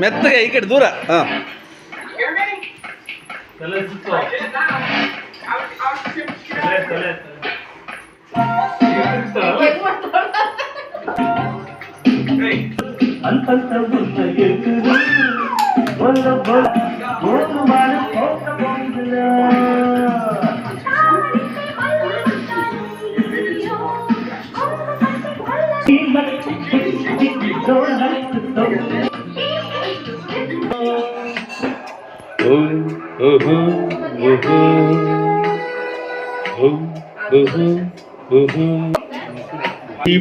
ಮೆತ್ತಗೆ ಈ ಕಡೆ ದೂರ ಹಾಂ.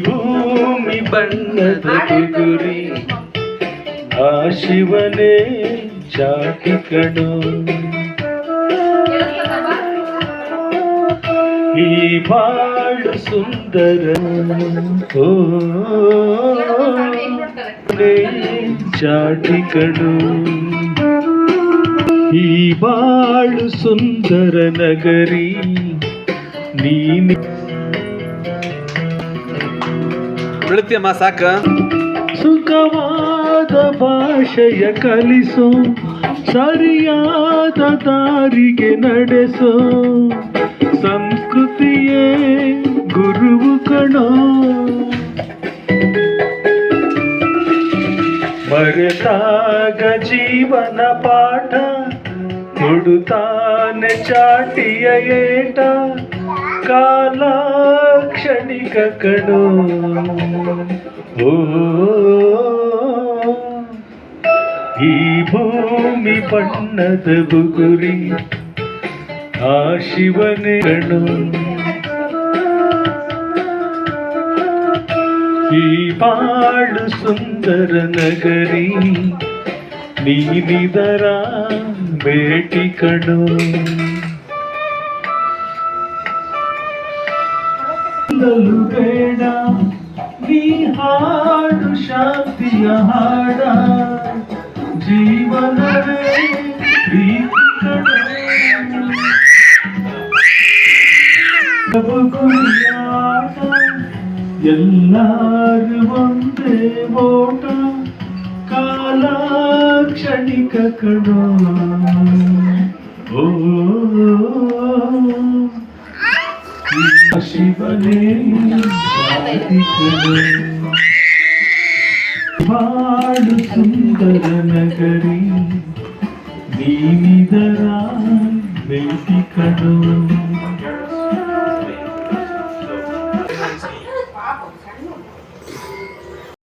ಭೂಮಿ ಬಣ್ಣದ ಗುರಿ ಆ ಶಿವನೇ ಜಾತಿ ಕಣು. ಈ ಬಾಳು ಸುಂದರ ಓ ಕಣು. ಈ ಬಾಳು ಸುಂದರ ನಗರಿ ನೀನು. ಬೀಳುತ್ತೀಯಮ್ಮ ಸಾಕ. ಸುಖವಾದ ಭಾಷೆಯ ಕಲಿಸು, ಸರಿಯಾದ ದಾರಿಗೆ ನಡೆಸು. ಸಂಸ್ಕೃತಿಯೇ ಗುರುವು ಕಣೋ. ಮರೆತಾಗ ಜೀವನ ಪಾಠ ಕೊಡುತ್ತಾನೆ ಚಾಟಿಯ ಏಟ ಕಾಲ ಕ್ಷಣಿಕ ಕಣೋ. ಓ ಈ ಭೂಮಿ ಬಣ್ಣದ ಬುಗುರಿ ಆ ಶಿವನೇ ಕಣೋ ಈ ಬಾಳು ಸುಂದರ ನಗರಿ ನೀನಿದರ ಭೇಟಿ ಕಣೋ ಹೊಂದಲು ಬೇಡ ನೀ ಹಾಡು ಶಾಂತಿಯ ಹಾಡ ಜೀವನವೇ ಪ್ರೀತಿ ಕಣೋ. ಗುರಿಯಾಟ ಎಲ್ಲರೂ ಒಂದೇ ಓಟ ಕಾಲ ಕ್ಷಣಿಕ ಕಣೋ ಓ ಶಿವನೇ వాడు సుందర నగరి దీని ధర వెంటి కడు